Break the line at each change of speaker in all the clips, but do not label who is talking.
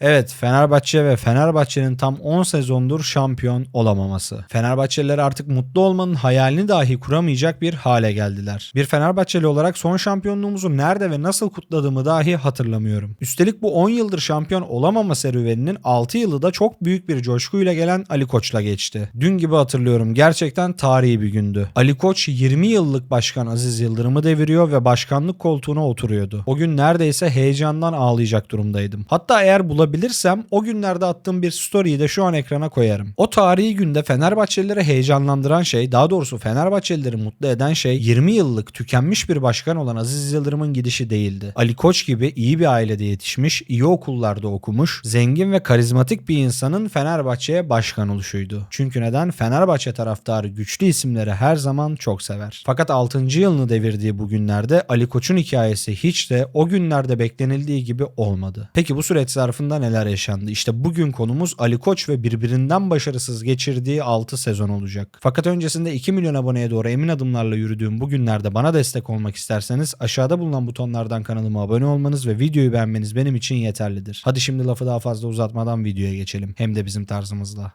Evet Fenerbahçe ve Fenerbahçe'nin tam 10 sezondur şampiyon olamaması. Fenerbahçeliler artık mutlu olmanın hayalini dahi kuramayacak bir hale geldiler. Bir Fenerbahçeli olarak son şampiyonluğumuzu nerede ve nasıl kutladığımı dahi hatırlamıyorum. Üstelik bu 10 yıldır şampiyon olamama serüveninin 6 yılı da çok büyük bir coşkuyla gelen Ali Koç'la geçti. Dün gibi hatırlıyorum gerçekten tarihi bir gündü. Ali Koç 20 yıllık başkan Aziz Yıldırım'ı deviriyor ve başkanlık koltuğuna oturuyordu. O gün neredeyse heyecandan ağlayacak durumdaydım. Hatta eğer bulabilirsem o günlerde attığım bir story'yi de şu an ekrana koyarım. O tarihi günde Fenerbahçelileri heyecanlandıran şey, daha doğrusu Fenerbahçelileri mutlu eden şey 20 yıllık tükenmiş bir başkan olan Aziz Yıldırım'ın gidişi değildi. Ali Koç gibi iyi bir ailede yetişmiş, iyi okullarda okumuş, zengin ve karizmatik bir insanın Fenerbahçe'ye başkan oluşuydu. Çünkü neden? Fenerbahçe taraftarı güçlü isimleri her zaman çok sever. Fakat 6. yılını devirdiği bu günlerde Ali Koç'un hikayesi hiç de o günlerde beklenildiği gibi olmadı. Peki bu süreç zarfında neler yaşandı? İşte bugün konumuz Ali Koç ve birbirinden başarısız geçirdiği 6 sezon olacak. Fakat öncesinde 2 milyon aboneye doğru emin adımlarla yürüdüğüm bu günlerde bana destek olmak isterseniz aşağıda bulunan butonlardan kanalıma abone olmanız ve videoyu beğenmeniz benim için yeterlidir. Hadi şimdi lafı daha fazla uzatmadan videoya geçelim. Hem de bizim tarzımızla.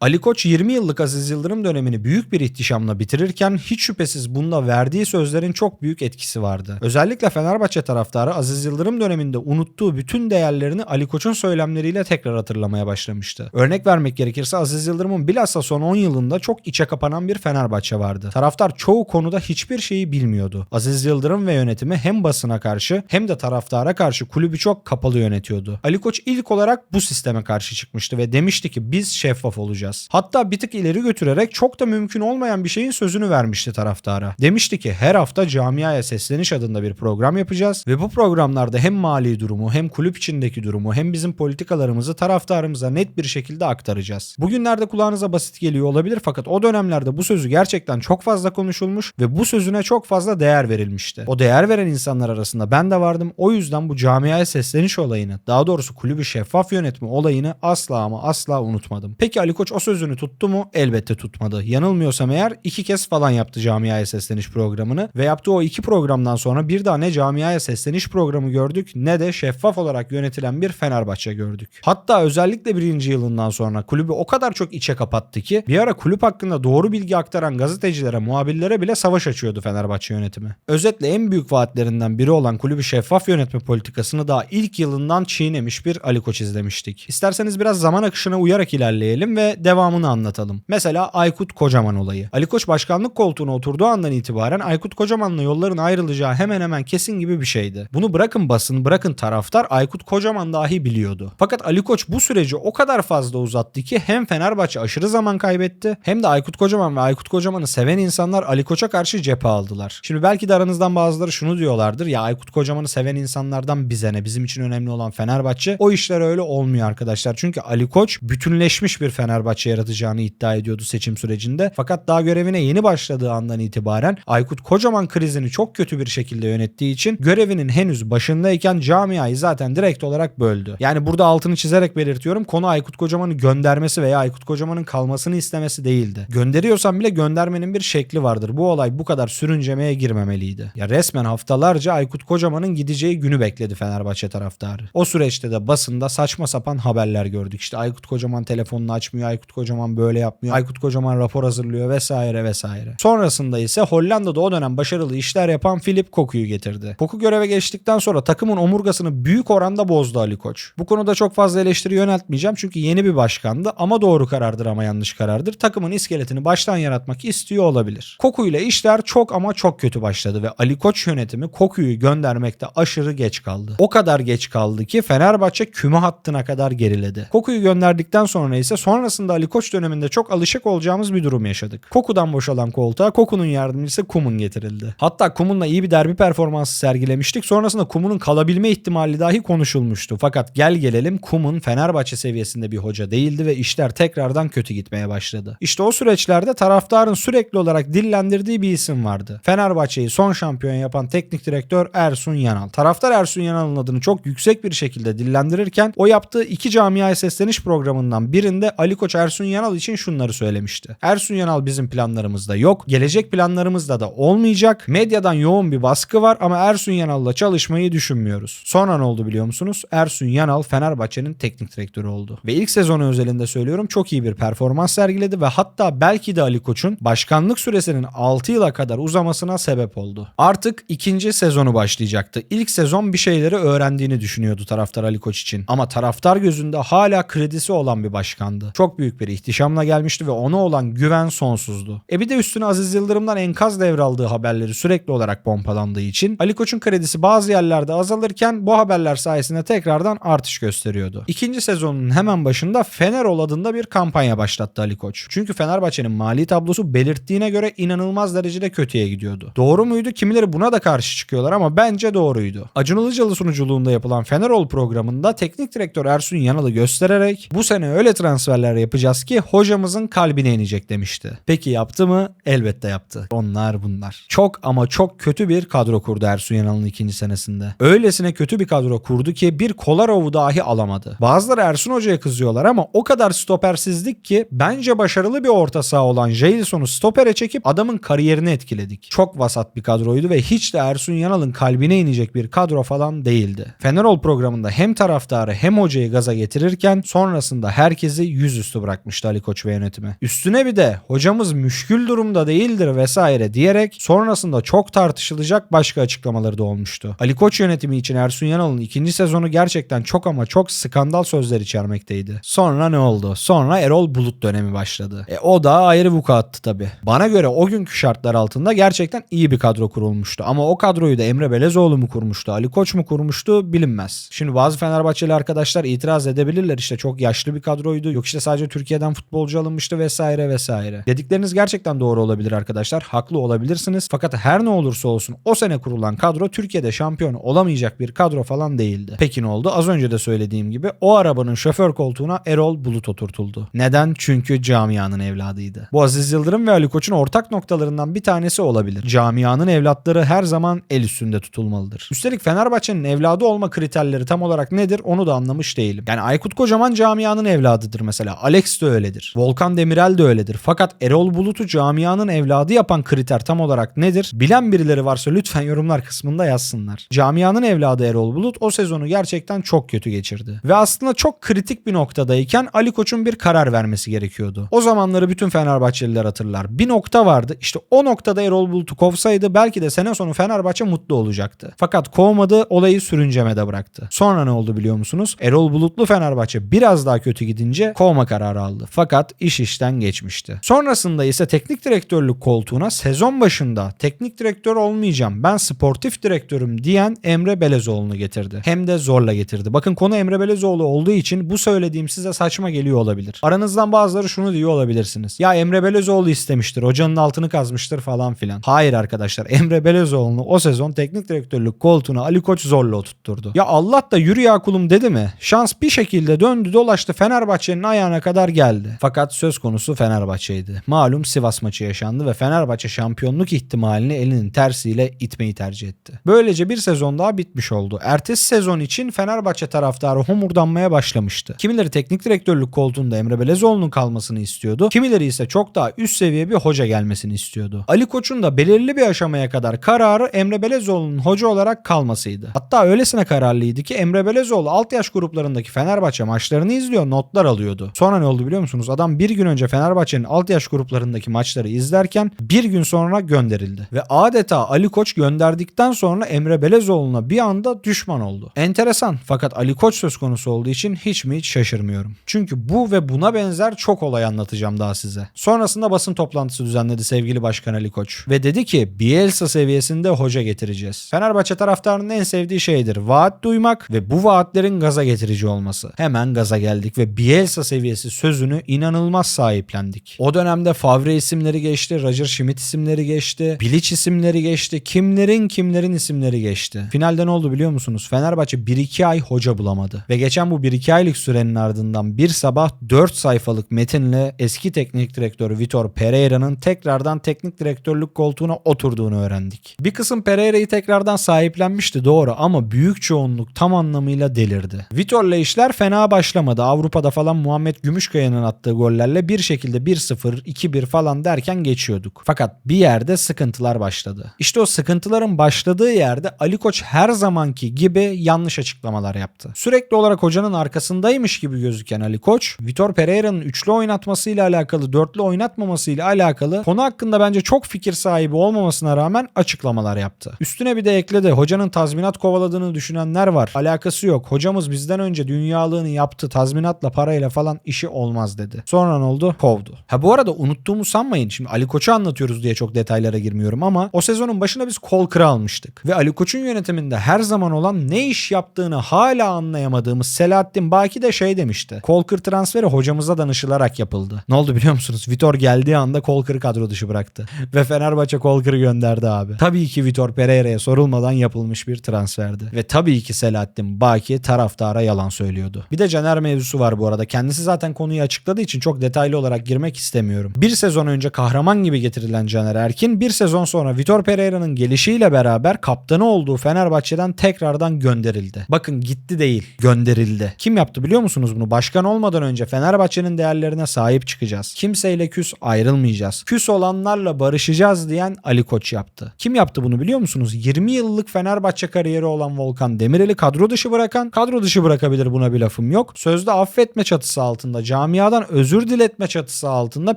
Ali Koç 20 yıllık Aziz Yıldırım dönemini büyük bir ihtişamla bitirirken hiç şüphesiz bunda verdiği sözlerin çok büyük etkisi vardı. Özellikle Fenerbahçe taraftarı Aziz Yıldırım döneminde unuttuğu bütün değerlerini Ali Koç'un söylemleriyle tekrar hatırlamaya başlamıştı. Örnek vermek gerekirse Aziz Yıldırım'ın bilhassa son 10 yılında çok içe kapanan bir Fenerbahçe vardı. Taraftar çoğu konuda hiçbir şeyi bilmiyordu. Aziz Yıldırım ve yönetimi hem basına karşı hem de taraftara karşı kulübü çok kapalı yönetiyordu. Ali Koç ilk olarak bu sisteme karşı çıkmıştı ve demişti ki biz şeffaf olacağız yapacağız. Hatta bir tık ileri götürerek çok da mümkün olmayan bir şeyin sözünü vermişti taraftara. Demişti ki her hafta camiaya sesleniş adında bir program yapacağız ve bu programlarda hem mali durumu hem kulüp içindeki durumu hem bizim politikalarımızı taraftarımıza net bir şekilde aktaracağız. Bugünlerde kulağınıza basit geliyor olabilir fakat o dönemlerde bu sözü gerçekten çok fazla konuşulmuş ve bu sözüne çok fazla değer verilmişti. O değer veren insanlar arasında ben de vardım. O yüzden bu camiaya sesleniş olayını, daha doğrusu kulübü şeffaf yönetme olayını asla ama asla unutmadım. Peki Ali Koç o sözünü tuttu mu? Elbette tutmadı. Yanılmıyorsam eğer iki kez falan yaptı camiaya sesleniş programını ve yaptığı o iki programdan sonra bir daha ne camiaya sesleniş programı gördük ne de şeffaf olarak yönetilen bir Fenerbahçe gördük. Hatta özellikle birinci yılından sonra kulübü o kadar çok içe kapattı ki bir ara kulüp hakkında doğru bilgi aktaran gazetecilere, muhabirlere bile savaş açıyordu Fenerbahçe yönetimi. Özetle en büyük vaatlerinden biri olan kulübü şeffaf yönetme politikasını daha ilk yılından çiğnemiş bir Ali Koç izlemiştik. İsterseniz biraz zaman akışına uyarak ilerleyelim ve devamını anlatalım. Mesela Aykut Kocaman olayı. Ali Koç başkanlık koltuğuna oturduğu andan itibaren Aykut Kocaman'la yolların ayrılacağı hemen hemen kesin gibi bir şeydi. Bunu bırakın basın, bırakın taraftar Aykut Kocaman dahi biliyordu. Fakat Ali Koç bu süreci o kadar fazla uzattı ki hem Fenerbahçe aşırı zaman kaybetti hem de Aykut Kocaman ve Aykut Kocaman'ı seven insanlar Ali Koç'a karşı cephe aldılar. Şimdi belki de aranızdan bazıları şunu diyorlardır ya Aykut Kocaman'ı seven insanlardan bize ne bizim için önemli olan Fenerbahçe. O işler öyle olmuyor arkadaşlar. Çünkü Ali Koç bütünleşmiş bir Fenerbahçe yaratacağını iddia ediyordu seçim sürecinde. Fakat daha görevine yeni başladığı andan itibaren Aykut kocaman krizini çok kötü bir şekilde yönettiği için görevinin henüz başındayken camiayı zaten direkt olarak böldü. Yani burada altını çizerek belirtiyorum konu Aykut Kocaman'ı göndermesi veya Aykut Kocaman'ın kalmasını istemesi değildi. Gönderiyorsan bile göndermenin bir şekli vardır. Bu olay bu kadar sürüncemeye girmemeliydi. Ya resmen haftalarca Aykut Kocaman'ın gideceği günü bekledi Fenerbahçe taraftarı. O süreçte de basında saçma sapan haberler gördük. İşte Aykut Kocaman telefonunu açmıyor, Aykut Kocaman böyle yapmıyor. Aykut Kocaman rapor hazırlıyor vesaire vesaire. Sonrasında ise Hollanda'da o dönem başarılı işler yapan Philip Koku'yu getirdi. Koku göreve geçtikten sonra takımın omurgasını büyük oranda bozdu Ali Koç. Bu konuda çok fazla eleştiri yöneltmeyeceğim çünkü yeni bir başkandı ama doğru karardır ama yanlış karardır. Takımın iskeletini baştan yaratmak istiyor olabilir. Koku ile işler çok ama çok kötü başladı ve Ali Koç yönetimi Koku'yu göndermekte aşırı geç kaldı. O kadar geç kaldı ki Fenerbahçe küme hattına kadar geriledi. Koku'yu gönderdikten sonra ise sonrasında Ali Koç döneminde çok alışık olacağımız bir durum yaşadık. Koku'dan boşalan koltuğa Koku'nun yardımcısı Kumun getirildi. Hatta Kumun'la iyi bir derbi performansı sergilemiştik. Sonrasında Kumun'un kalabilme ihtimali dahi konuşulmuştu. Fakat gel gelelim Kumun Fenerbahçe seviyesinde bir hoca değildi ve işler tekrardan kötü gitmeye başladı. İşte o süreçlerde taraftarın sürekli olarak dillendirdiği bir isim vardı. Fenerbahçe'yi son şampiyon yapan teknik direktör Ersun Yanal. Taraftar Ersun Yanal'ın adını çok yüksek bir şekilde dillendirirken o yaptığı iki camiaya sesleniş programından birinde Ali Koç Ersun Yanal için şunları söylemişti. Ersun Yanal bizim planlarımızda yok. Gelecek planlarımızda da olmayacak. Medyadan yoğun bir baskı var ama Ersun Yanal'la çalışmayı düşünmüyoruz. Sonra ne oldu biliyor musunuz? Ersun Yanal Fenerbahçe'nin teknik direktörü oldu. Ve ilk sezonu özelinde söylüyorum çok iyi bir performans sergiledi ve hatta belki de Ali Koç'un başkanlık süresinin 6 yıla kadar uzamasına sebep oldu. Artık ikinci sezonu başlayacaktı. İlk sezon bir şeyleri öğrendiğini düşünüyordu taraftar Ali Koç için. Ama taraftar gözünde hala kredisi olan bir başkandı. Çok büyük bir ihtişamla gelmişti ve ona olan güven sonsuzdu. E bir de üstüne Aziz Yıldırım'dan enkaz devraldığı haberleri sürekli olarak pompalandığı için Ali Koç'un kredisi bazı yerlerde azalırken bu haberler sayesinde tekrardan artış gösteriyordu. İkinci sezonun hemen başında Fenerol adında bir kampanya başlattı Ali Koç. Çünkü Fenerbahçe'nin mali tablosu belirttiğine göre inanılmaz derecede kötüye gidiyordu. Doğru muydu? Kimileri buna da karşı çıkıyorlar ama bence doğruydu. Acun Ilıcalı sunuculuğunda yapılan Fenerol programında teknik direktör Ersun Yanal'ı göstererek bu sene öyle transferler yapacağız ki hocamızın kalbine inecek demişti. Peki yaptı mı? Elbette yaptı. Onlar bunlar. Çok ama çok kötü bir kadro kurdu Ersun Yanal'ın ikinci senesinde. Öylesine kötü bir kadro kurdu ki bir Kolarov'u dahi alamadı. Bazıları Ersun Hoca'ya kızıyorlar ama o kadar stopersizlik ki bence başarılı bir orta saha olan Jason'u stopere çekip adamın kariyerini etkiledik. Çok vasat bir kadroydu ve hiç de Ersun Yanal'ın kalbine inecek bir kadro falan değildi. Fenerol programında hem taraftarı hem hocayı gaza getirirken sonrasında herkesi yüzüstü bırakmıştı Ali Koç ve yönetimi. Üstüne bir de hocamız müşkül durumda değildir vesaire diyerek sonrasında çok tartışılacak başka açıklamaları da olmuştu. Ali Koç yönetimi için Ersun Yanal'ın ikinci sezonu gerçekten çok ama çok skandal sözler içermekteydi. Sonra ne oldu? Sonra Erol Bulut dönemi başladı. E o da ayrı vukuattı tabi. Bana göre o günkü şartlar altında gerçekten iyi bir kadro kurulmuştu. Ama o kadroyu da Emre Belezoğlu mu kurmuştu, Ali Koç mu kurmuştu bilinmez. Şimdi bazı Fenerbahçeli arkadaşlar itiraz edebilirler işte çok yaşlı bir kadroydu. Yok işte sadece Türkiye'den futbolcu alınmıştı vesaire vesaire. Dedikleriniz gerçekten doğru olabilir arkadaşlar. Haklı olabilirsiniz. Fakat her ne olursa olsun o sene kurulan kadro Türkiye'de şampiyon olamayacak bir kadro falan değildi. Peki ne oldu? Az önce de söylediğim gibi o arabanın şoför koltuğuna Erol Bulut oturtuldu. Neden? Çünkü camianın evladıydı. Bu Aziz Yıldırım ve Ali Koç'un ortak noktalarından bir tanesi olabilir. Camianın evlatları her zaman el üstünde tutulmalıdır. Üstelik Fenerbahçe'nin evladı olma kriterleri tam olarak nedir onu da anlamış değilim. Yani Aykut Kocaman camianın evladıdır mesela. Alex de öyledir. Volkan Demirel de öyledir. Fakat Erol Bulut'u camianın evladı yapan kriter tam olarak nedir? Bilen birileri varsa lütfen yorumlar kısmında yazsınlar. Camianın evladı Erol Bulut o sezonu gerçekten çok kötü geçirdi. Ve aslında çok kritik bir noktadayken Ali Koç'un bir karar vermesi gerekiyordu. O zamanları bütün Fenerbahçeliler hatırlar. Bir nokta vardı. İşte o noktada Erol Bulut'u kovsaydı belki de sene sonu Fenerbahçe mutlu olacaktı. Fakat kovmadı olayı sürüncemede bıraktı. Sonra ne oldu biliyor musunuz? Erol Bulutlu Fenerbahçe biraz daha kötü gidince kovma kararı aldı. Fakat iş işten geçmişti. Sonrasında ise teknik direktörlük koltuğuna sezon başında teknik direktör olmayacağım ben sportif direktörüm diyen Emre Belezoğlu'nu getirdi. Hem de zorla getirdi. Bakın konu Emre Belezoğlu olduğu için bu söylediğim size saçma geliyor olabilir. Aranızdan bazıları şunu diyor olabilirsiniz. Ya Emre Belezoğlu istemiştir, hocanın altını kazmıştır falan filan. Hayır arkadaşlar Emre Belezoğlu'nu o sezon teknik direktörlük koltuğuna Ali Koç zorla oturtturdu. Ya Allah da yürü ya kulum dedi mi? Şans bir şekilde döndü dolaştı Fenerbahçe'nin ayağına kadar geldi. Fakat söz konusu Fenerbahçe'ydi. Malum Sivas maçı yaşandı ve Fenerbahçe şampiyonluk ihtimalini elinin tersiyle itmeyi tercih etti. Böylece bir sezon daha bitmiş oldu. Ertesi sezon için Fenerbahçe taraftarı homurdanmaya başlamıştı. Kimileri teknik direktörlük koltuğunda Emre Belezoğlu'nun kalmasını istiyordu. Kimileri ise çok daha üst seviye bir hoca gelmesini istiyordu. Ali Koç'un da belirli bir aşamaya kadar kararı Emre Belezoğlu'nun hoca olarak kalmasıydı. Hatta öylesine kararlıydı ki Emre Belezoğlu alt yaş gruplarındaki Fenerbahçe maçlarını izliyor, notlar alıyordu. Sonra ne oldu biliyor musunuz? Adam bir gün önce Fenerbahçe'nin alt yaş gruplarındaki maçları izlerken bir gün sonra gönderildi. Ve adeta Ali Koç gönderdikten sonra Emre Belezoğlu'na bir anda düşman oldu. Enteresan fakat Ali Koç söz konusu olduğu için hiç mi hiç şaşırmıyorum. Çünkü bu ve buna benzer çok olay anlatacağım daha size. Sonrasında basın toplantısı düzenledi sevgili Başkan Ali Koç. Ve dedi ki Bielsa seviyesinde hoca getireceğiz. Fenerbahçe taraftarının en sevdiği şeydir. Vaat duymak ve bu vaatlerin gaza getirici olması. Hemen gaza geldik ve Bielsa seviyesi sözünü inanılmaz sahiplendik. O dönemde Favre isimleri geçti, Roger Schmidt isimleri geçti, Bilic isimleri geçti, kimlerin kimlerin isimleri geçti. Finalde ne oldu biliyor musunuz? Fenerbahçe 1-2 ay hoca bulamadı. Ve geçen bu 1-2 aylık sürenin ardından bir sabah 4 sayfalık metinle eski teknik direktörü Vitor Pereira'nın tekrardan teknik direktörlük koltuğuna oturduğunu öğrendik. Bir kısım Pereira'yı tekrardan sahiplenmişti doğru ama büyük çoğunluk tam anlamıyla delirdi. Vitor'la işler fena başlamadı. Avrupa'da falan Muhammed Gümüş Talişkaya'nın attığı gollerle bir şekilde 1-0, 2-1 falan derken geçiyorduk. Fakat bir yerde sıkıntılar başladı. İşte o sıkıntıların başladığı yerde Ali Koç her zamanki gibi yanlış açıklamalar yaptı. Sürekli olarak hocanın arkasındaymış gibi gözüken Ali Koç, Vitor Pereira'nın üçlü oynatmasıyla alakalı, dörtlü oynatmamasıyla alakalı konu hakkında bence çok fikir sahibi olmamasına rağmen açıklamalar yaptı. Üstüne bir de ekledi. Hocanın tazminat kovaladığını düşünenler var. Alakası yok. Hocamız bizden önce dünyalığını yaptı. Tazminatla parayla falan işi olmaz dedi. Sonra ne oldu? Kovdu. Ha bu arada unuttuğumu sanmayın. Şimdi Ali Koç'u anlatıyoruz diye çok detaylara girmiyorum ama o sezonun başına biz kol kıra almıştık. Ve Ali Koç'un yönetiminde her zaman olan ne iş yaptığını hala anlayamadığımız Selahattin Baki de şey demişti. Kolkır transferi hocamıza danışılarak yapıldı. Ne oldu biliyor musunuz? Vitor geldiği anda Kolkır'ı kadro dışı bıraktı. Ve Fenerbahçe Kolkır'ı gönderdi abi. Tabii ki Vitor Pereira'ya sorulmadan yapılmış bir transferdi. Ve tabii ki Selahattin Baki taraftara yalan söylüyordu. Bir de Caner mevzusu var bu arada. Kendisi zaten konuyu açıkladığı için çok detaylı olarak girmek istemiyorum. Bir sezon önce kahraman gibi getirilen Caner Erkin bir sezon sonra Vitor Pereira'nın gelişiyle beraber kaptanı olduğu Fenerbahçe'den tekrardan gönderildi. Bakın gitti değil gönderildi. Kim yaptı biliyor musunuz bunu? Başkan olmadan önce Fenerbahçe'nin değerlerine sahip çıkacağız. Kimseyle küs ayrılmayacağız. Küs olanlarla barışacağız diyen Ali Koç yaptı. Kim yaptı bunu biliyor musunuz? 20 yıllık Fenerbahçe kariyeri olan Volkan Demirel'i kadro dışı bırakan, kadro dışı bırakabilir buna bir lafım yok. Sözde affetme çatısı altında, camiadan özür diletme çatısı altında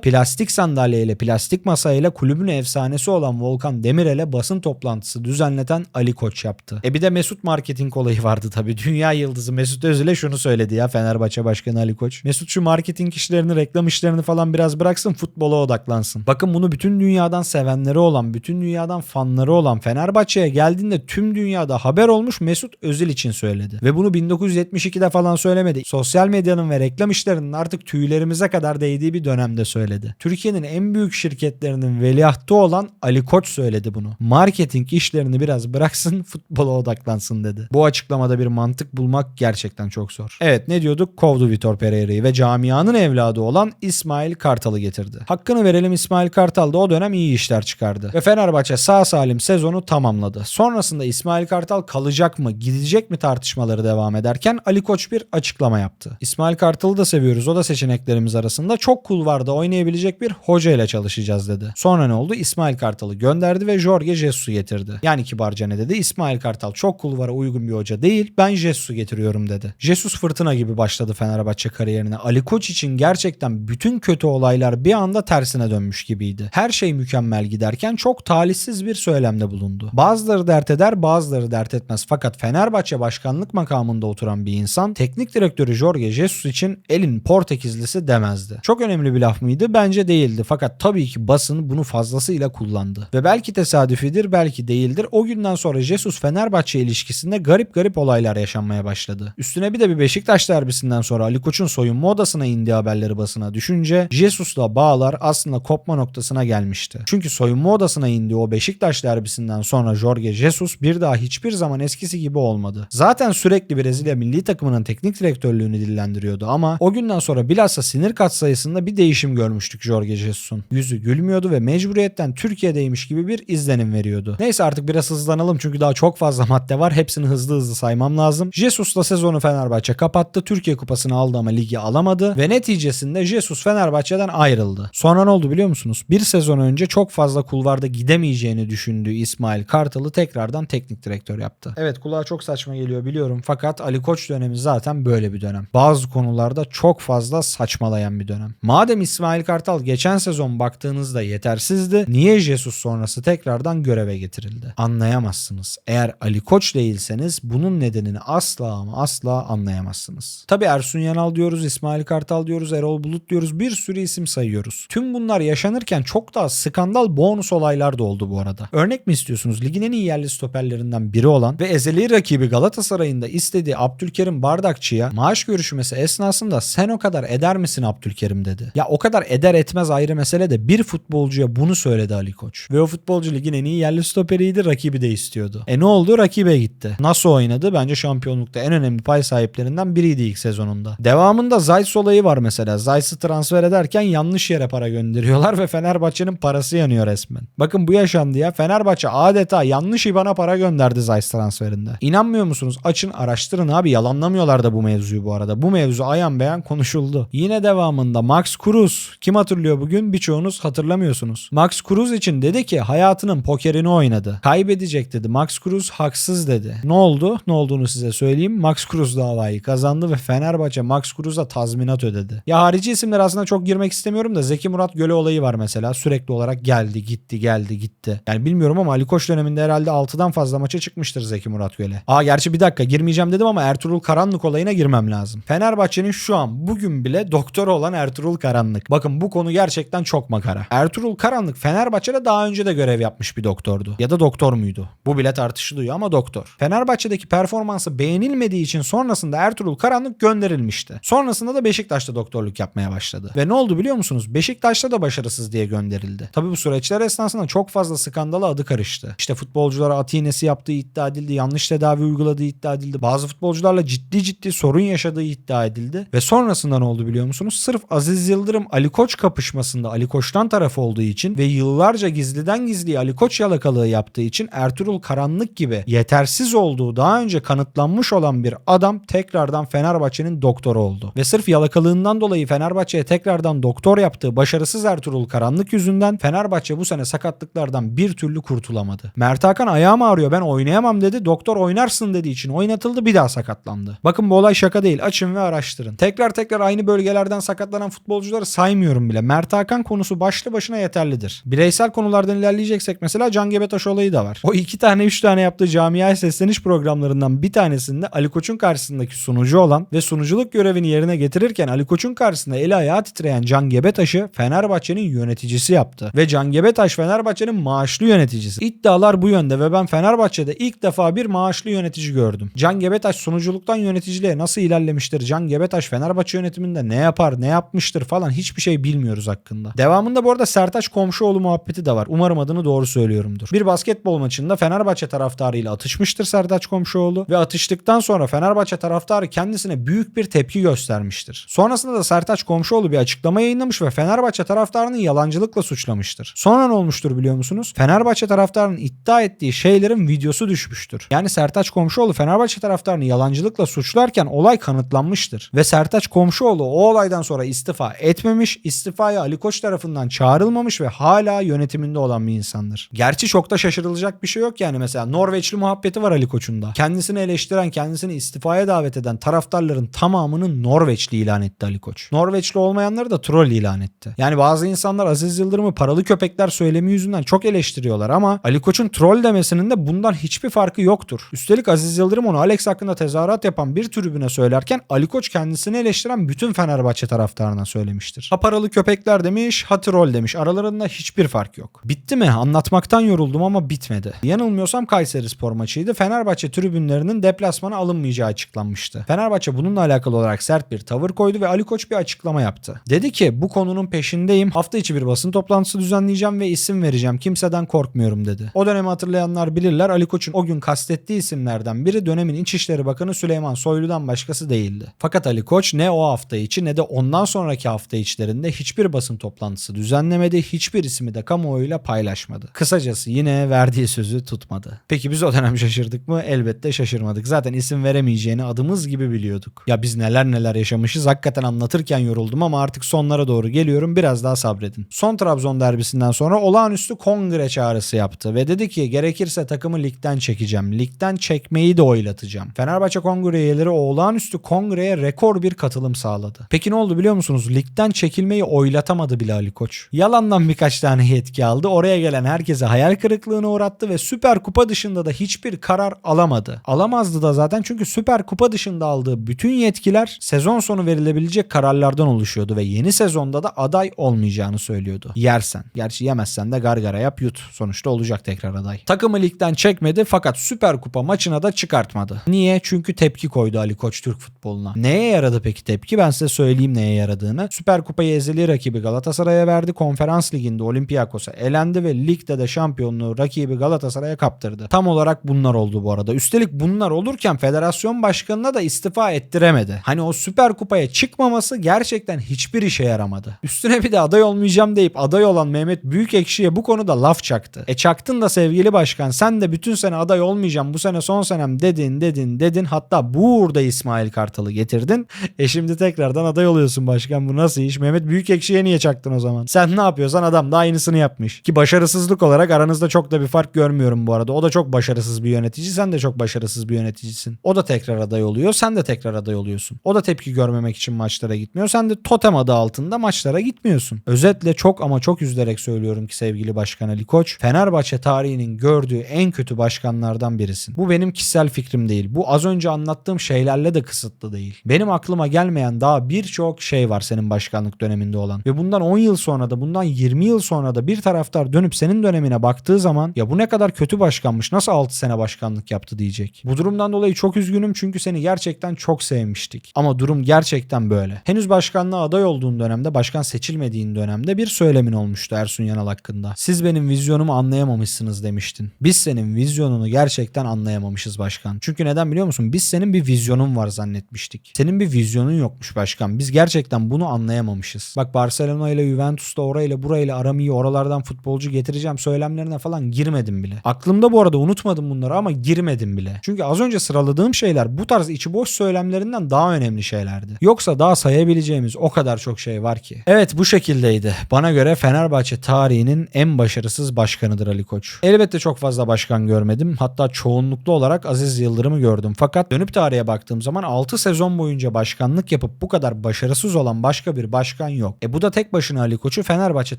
plastik sandalyeyle, plastik masayla kulübün efsanesi olan Volkan Demirel'e basın toplantısı düzenleten Ali Koç yaptı. E bir de Mesut marketing olayı vardı tabii. Dünya yıldızı Mesut Özil'e şunu söyledi ya Fenerbahçe Başkanı Ali Koç. Mesut şu marketing işlerini, reklam işlerini falan biraz bıraksın futbola odaklansın. Bakın bunu bütün dünyadan sevenleri olan, bütün dünyadan fanları olan Fenerbahçe'ye geldiğinde tüm dünyada haber olmuş Mesut Özil için söyledi. Ve bunu 1972'de falan söylemedi. Sosyal medyanın ve reklam işlerinin artık tüylerimize kadar değdiği bir dönemde söyledi. Türkiye'nin en büyük şirketlerinin veliahtı olan Ali Koç söyledi bunu. Marketing işlerini biraz bıraksın futbola odaklansın dedi. Bu açıklamada bir mantık bulmak gerçekten çok zor. Evet ne diyorduk? Kovdu Vitor Pereira'yı ve camianın evladı olan İsmail Kartal'ı getirdi. Hakkını verelim İsmail Kartal da o dönem iyi işler çıkardı. Ve Fenerbahçe sağ salim sezonu tamamladı. Sonrasında İsmail Kartal kalacak mı gidecek mi tartışmaları devam ederken Ali Koç bir açıklama yaptı. İsmail Kartal'ı da seviyoruz o da seçeneklerimiz arasında çok kulvarda oynayabilecek bir hoca ile çalışacağız dedi. Sonra ne oldu? İsmail Kartal'ı gönderdi ve Jorge Jesus'u getirdi. Yani kibarca ne dedi? İsmail Kartal çok kulvara uygun bir hoca değil ben Jesus'u getiriyorum dedi. Jesus fırtına gibi başladı Fenerbahçe kariyerine. Ali Koç için gerçekten bütün kötü olaylar bir anda tersine dönmüş gibiydi. Her şey mükemmel giderken çok talihsiz bir söylemde bulundu. Bazıları dert eder bazıları dert etmez. Fakat Fenerbahçe başkanlık makamında oturan bir insan teknik direktörü Jorge Jesus için elin Portekizlisi demezdi. Çok önemli bir laf mıydı? Bence değildi. Fakat tabii ki basın bunu fazlasıyla kullandı. Ve belki tesadüfidir belki değildir. O günden sonra Jesus Fenerbahçe ilişkisinde garip garip olaylar yaşanmaya başladı. Üstüne bir de bir Beşiktaş derbisinden sonra Ali Koç'un soyunma odasına indiği haberleri basına düşünce Jesus'la bağlar aslında kopma noktasına gelmişti. Çünkü soyunma odasına indiği o Beşiktaş derbisinden sonra Jorge Jesus bir daha hiçbir zaman eskisi gibi olmadı. Zaten sürekli Brezilya milli takımının teknik direktörlüğünü dillendiriyordu ama o günden sonra bilhassa sinir katsayısında bir değişim görmüştük Jorge Jesus'un. Yüzü gülmüyordu ve mecburiyetten Türkiye'deymiş gibi bir izlenim veriyordu. Neyse artık biraz hızlanalım çünkü daha çok fazla madde var. Hepsini hızlı hızlı saymam lazım. Jesus'la sezonu Fenerbahçe kapattı. Türkiye kupasını aldı ama ligi alamadı ve neticesinde Jesus Fenerbahçe'den ayrıldı. Sonra ne oldu biliyor musunuz? Bir sezon önce çok fazla kulvarda gidemeyeceğini düşündüğü İsmail Kartal'ı tekrardan teknik direktör yaptı. Evet kulağa çok saçma geliyor biliyorum fakat Ali Koç dönemi zaten böyle bir dönem. Bazı konularda çok fazla saçmalayan bir dönem. Madem İsmail Kartal geçen sezon baktığınızda yetersizdi, niye Jesus sonrası tekrardan göreve getirildi? Anlayamazsınız. Eğer Ali Koç değilseniz bunun nedenini asla ama asla anlayamazsınız. Tabi Ersun Yanal diyoruz, İsmail Kartal diyoruz, Erol Bulut diyoruz, bir sürü isim sayıyoruz. Tüm bunlar yaşanırken çok daha skandal bonus olaylar da oldu bu arada. Örnek mi istiyorsunuz? Ligin en iyi yerli stoperlerinden biri olan ve ezeli rakibi Galatasaray'ın da istediği Abdülkerim Bardakçı'ya maaş görüşmesi esnasında sen o kadar eder misin Abdülkerim dedi. Ya o kadar eder etmez ayrı mesele de bir futbolcuya bunu söyledi Ali Koç. Ve o futbolcu ligin en iyi yerli stoperiydi rakibi de istiyordu. E ne oldu? Rakibe gitti. Nasıl oynadı? Bence şampiyonlukta en önemli pay sahiplerinden biriydi ilk sezonunda. Devamında Zayt olayı var mesela. Zayt'sı transfer ederken yanlış yere para gönderiyorlar ve Fenerbahçe'nin parası yanıyor resmen. Bakın bu yaşandı ya. Fenerbahçe adeta yanlış IBAN'a para gönderdi Zayt transferinde. İnanmıyor musunuz? Açın araştırın abi. Yalanlamıyorlar da bu mevzuyu bu arada. Bu mevzu ayan beyan konuşuldu konuşuldu. Yine devamında Max Cruz. Kim hatırlıyor bugün? Birçoğunuz hatırlamıyorsunuz. Max Cruz için dedi ki hayatının pokerini oynadı. Kaybedecek dedi. Max Cruz haksız dedi. Ne oldu? Ne olduğunu size söyleyeyim. Max Cruz davayı kazandı ve Fenerbahçe Max Cruz'a tazminat ödedi. Ya harici isimler aslında çok girmek istemiyorum da Zeki Murat Göle olayı var mesela. Sürekli olarak geldi gitti geldi gitti. Yani bilmiyorum ama Ali Koç döneminde herhalde 6'dan fazla maça çıkmıştır Zeki Murat Göle. Aa gerçi bir dakika girmeyeceğim dedim ama Ertuğrul Karanlık olayına girmem lazım. Fenerbahçe'nin şu an bugün bile doktoru olan Ertuğrul Karanlık. Bakın bu konu gerçekten çok makara. Ertuğrul Karanlık Fenerbahçe'de daha önce de görev yapmış bir doktordu. Ya da doktor muydu? Bu bile tartışılıyor ama doktor. Fenerbahçe'deki performansı beğenilmediği için sonrasında Ertuğrul Karanlık gönderilmişti. Sonrasında da Beşiktaş'ta doktorluk yapmaya başladı. Ve ne oldu biliyor musunuz? Beşiktaş'ta da başarısız diye gönderildi. Tabi bu süreçler esnasında çok fazla skandala adı karıştı. İşte futbolculara at iğnesi yaptığı iddia edildi. Yanlış tedavi uyguladığı iddia edildi. Bazı futbolcularla ciddi ciddi sorun yaşadığı iddia edildi. Ve sonrasında ne oldu biliyor musunuz? Sırf Aziz Yıldırım Ali Koç kapışmasında Ali Koç'tan taraf olduğu için ve yıllarca gizliden gizliye Ali Koç yalakalığı yaptığı için Ertuğrul Karanlık gibi yetersiz olduğu daha önce kanıtlanmış olan bir adam tekrardan Fenerbahçe'nin doktoru oldu. Ve sırf yalakalığından dolayı Fenerbahçe'ye tekrardan doktor yaptığı başarısız Ertuğrul Karanlık yüzünden Fenerbahçe bu sene sakatlıklardan bir türlü kurtulamadı. Mert Hakan ayağım ağrıyor ben oynayamam dedi. Doktor oynarsın dediği için oynatıldı bir daha sakatlandı. Bakın bu olay şaka değil. Açın ve araştırın. Tekrar tekrar aynı bölgelerden sakatlanan futbolcuları saymıyorum bile. Mert Hakan konusu başlı başına yeterlidir. Bireysel konulardan ilerleyeceksek mesela Can Gebetaş olayı da var. O iki tane üç tane yaptığı camiaya sesleniş programlarından bir tanesinde Ali Koç'un karşısındaki sunucu olan ve sunuculuk görevini yerine getirirken Ali Koç'un karşısında eli ayağı titreyen Can Gebetaş'ı Fenerbahçe'nin yöneticisi yaptı. Ve Can Gebetaş Fenerbahçe'nin maaşlı yöneticisi. İddialar bu yönde ve ben Fenerbahçe'de ilk defa bir maaşlı yönetici gördüm. Can Gebetaş sunuculuktan yöneticiliğe nasıl ilerlemiştir? Can Gebetaş Fenerbahçe yönetiminde ne yapar, ne yapmıştır falan hiçbir şey bilmiyoruz hakkında. Devamında bu arada Sertaç Komşuoğlu muhabbeti de var. Umarım adını doğru söylüyorumdur. Bir basketbol maçında Fenerbahçe taraftarıyla atışmıştır Sertaç Komşuoğlu ve atıştıktan sonra Fenerbahçe taraftarı kendisine büyük bir tepki göstermiştir. Sonrasında da Sertaç Komşuoğlu bir açıklama yayınlamış ve Fenerbahçe taraftarını yalancılıkla suçlamıştır. Sonra ne olmuştur biliyor musunuz? Fenerbahçe taraftarının iddia ettiği şeylerin videosu düşmüştür. Yani Sertaç Komşuoğlu Fenerbahçe taraftarını yalancılıkla suçlarken olay kanıtlanmıştır. Ve Sertaç Komşuoğlu o olaydan sonra istifa etmemiş, istifaya Ali Koç tarafından çağrılmamış ve hala yönetiminde olan bir insandır. Gerçi çok da şaşırılacak bir şey yok yani mesela Norveçli muhabbeti var Ali Koç'un da. Kendisini eleştiren, kendisini istifaya davet eden taraftarların tamamını Norveçli ilan etti Ali Koç. Norveçli olmayanları da troll ilan etti. Yani bazı insanlar Aziz Yıldırım'ı paralı köpekler söylemi yüzünden çok eleştiriyorlar ama Ali Koç'un troll demesinin de bundan hiçbir farkı yoktur. Üstelik Aziz Yıldırım onu Alex hakkında tezahürat yapan bir tribüne söylerken Ali Koç kendisini eleştiren bütün Fenerbahçe taraftarına söylemiştir. Ha paralı köpekler demiş, ha demiş. Aralarında hiçbir fark yok. Bitti mi? Anlatmaktan yoruldum ama bitmedi. Yanılmıyorsam Kayseri Spor maçıydı. Fenerbahçe tribünlerinin deplasmana alınmayacağı açıklanmıştı. Fenerbahçe bununla alakalı olarak sert bir tavır koydu ve Ali Koç bir açıklama yaptı. Dedi ki bu konunun peşindeyim. Hafta içi bir basın toplantısı düzenleyeceğim ve isim vereceğim. Kimseden korkmuyorum dedi. O dönemi hatırlayanlar bilirler. Ali Koç'un o gün kastettiği isimlerden biri dönemin İçişleri Bakanı Süleyman Soylu'dan başkası değildi. Fakat Ali Koç ne o hafta içi ne de ondan sonraki hafta içlerinde hiçbir basın toplantısı düzenlemedi. Hiçbir ismi de kamuoyuyla paylaşmadı. Kısacası yine verdiği sözü tutmadı. Peki biz o dönem şaşırdık mı? Elbette şaşırmadık. Zaten isim veremeyeceğini adımız gibi biliyorduk. Ya biz neler neler yaşamışız hakikaten anlatırken yoruldum ama artık sonlara doğru geliyorum. Biraz daha sabredin. Son Trabzon derbisinden sonra olağanüstü kongre çağrısı yaptı ve dedi ki gerekirse takımı ligden çekeceğim. Ligden çekmeyi de oylatacağım. Fenerbahçe kongre üyeleri olağanüstü kongreye rekor bir katılım sağladı. Peki ne oldu biliyor musunuz? Ligden çekilmeyi oylatamadı bile Ali Koç. Yalandan birkaç tane yetki aldı. Oraya gelen herkese hayal kırıklığına uğrattı ve Süper Kupa dışında da hiçbir karar alamadı. Alamazdı da zaten çünkü Süper Kupa dışında aldığı bütün yetkiler sezon sonu verilebilecek kararlardan oluşuyordu ve yeni sezonda da aday olmayacağını söylüyordu. Yersen. Gerçi yemezsen de gargara yap yut. Sonuçta olacak tekrar aday. Takımı ligden çekmedi fakat Süper Kupa maçına da çıkartmadı. Niye? Çünkü tepki koydu Ali Koç Türk futboluna. Neye yaradı peki tepki? Size söyleyeyim neye yaradığını. Süper Kupayı ezeli rakibi Galatasaray'a verdi. Konferans liginde Olympiakos'a elendi ve ligde de şampiyonluğu rakibi Galatasaray'a kaptırdı. Tam olarak bunlar oldu bu arada. Üstelik bunlar olurken federasyon başkanına da istifa ettiremedi. Hani o Süper Kupaya çıkmaması gerçekten hiçbir işe yaramadı. Üstüne bir de aday olmayacağım deyip aday olan Mehmet Büyükekşi'ye bu konuda laf çaktı. E çaktın da sevgili başkan sen de bütün sene aday olmayacağım bu sene son senem dedin dedin dedin hatta bu uğurda İsmail Kartal'ı getirdin. E şimdi tekrardan aday oluyorsun başkan. Bu nasıl iş? Mehmet Büyükekşi'ye niye çaktın o zaman? Sen ne yapıyorsan adam da aynısını yapmış. Ki başarısızlık olarak aranızda çok da bir fark görmüyorum bu arada. O da çok başarısız bir yönetici. Sen de çok başarısız bir yöneticisin. O da tekrar aday oluyor. Sen de tekrar aday oluyorsun. O da tepki görmemek için maçlara gitmiyor. Sen de totem adı altında maçlara gitmiyorsun. Özetle çok ama çok üzülerek söylüyorum ki sevgili Başkan Ali Koç. Fenerbahçe tarihinin gördüğü en kötü başkanlardan birisin. Bu benim kişisel fikrim değil. Bu az önce anlattığım şeylerle de kısıtlı değil. Benim aklıma gelmeyen daha birçok şey var senin başkanlık döneminde olan. Ve bundan 10 yıl sonra da bundan 20 yıl sonra da bir taraftar dönüp senin dönemine baktığı zaman ya bu ne kadar kötü başkanmış nasıl 6 sene başkanlık yaptı diyecek. Bu durumdan dolayı çok üzgünüm çünkü seni gerçekten çok sevmiştik. Ama durum gerçekten böyle. Henüz başkanlığa aday olduğun dönemde başkan seçilmediğin dönemde bir söylemin olmuştu Ersun Yanal hakkında. Siz benim vizyonumu anlayamamışsınız demiştin. Biz senin vizyonunu gerçekten anlayamamışız başkan. Çünkü neden biliyor musun? Biz senin bir vizyonun var zannetmiştik. Senin bir vizyonun yokmuş başkan. Biz gerçekten bunu anlayamamışız. Bak Barcelona ile Juventus'ta orayla burayla aram iyi oralardan futbolcu getireceğim söylemlerine falan girmedim bile. Aklımda bu arada unutmadım bunları ama girmedim bile. Çünkü az önce sıraladığım şeyler bu tarz içi boş söylemlerinden daha önemli şeylerdi. Yoksa daha sayabileceğimiz o kadar çok şey var ki. Evet bu şekildeydi. Bana göre Fenerbahçe tarihinin en başarısız başkanıdır Ali Koç. Elbette çok fazla başkan görmedim. Hatta çoğunluklu olarak Aziz Yıldırım'ı gördüm. Fakat dönüp tarihe baktığım zaman 6 sezon boyunca başkanlık yapıp bu kadar başarısız olan başka bir başkan yok. E bu da tek başına Ali Koç'u Fenerbahçe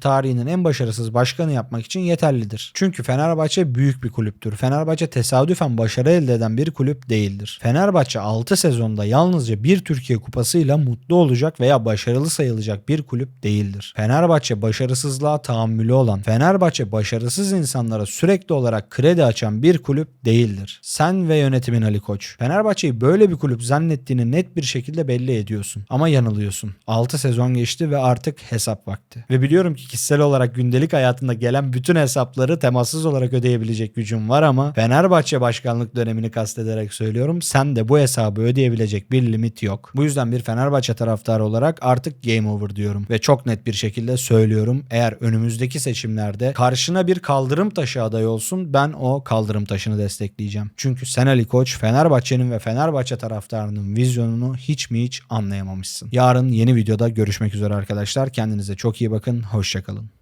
tarihinin en başarısız başkanı yapmak için yeterlidir. Çünkü Fenerbahçe büyük bir kulüptür. Fenerbahçe tesadüfen başarı elde eden bir kulüp değildir. Fenerbahçe 6 sezonda yalnızca bir Türkiye kupasıyla mutlu olacak veya başarılı sayılacak bir kulüp değildir. Fenerbahçe başarısızlığa tahammülü olan, Fenerbahçe başarısız insanlara sürekli olarak kredi açan bir kulüp değildir. Sen ve yönetimin Ali Koç. Fenerbahçe'yi böyle bir kulüp zannettiğini net bir şekilde belli ediyorsun. Ama yanılıyorsun. 6 sezon geçti ve artık hesap vakti. Ve biliyorum ki kişisel olarak gündelik hayatında gelen bütün hesapları temassız olarak ödeyebilecek gücün var ama Fenerbahçe başkanlık dönemini kastederek söylüyorum. Sen de bu hesabı ödeyebilecek bir limit yok. Bu yüzden bir Fenerbahçe taraftarı olarak artık game over diyorum. Ve çok net bir şekilde söylüyorum. Eğer önümüzdeki seçimlerde karşına bir kaldırım taşı aday olsun ben o kaldırım taşını destekleyeceğim. Çünkü sen Ali Koç Fenerbahçe'nin ve Fenerbahçe taraftarının vizyonunu hiç mi hiç anlayamamışsın. Yarın yeni videoda görüşmek üzere arkadaşlar. Kendinize çok iyi bakın. Hoşçakalın.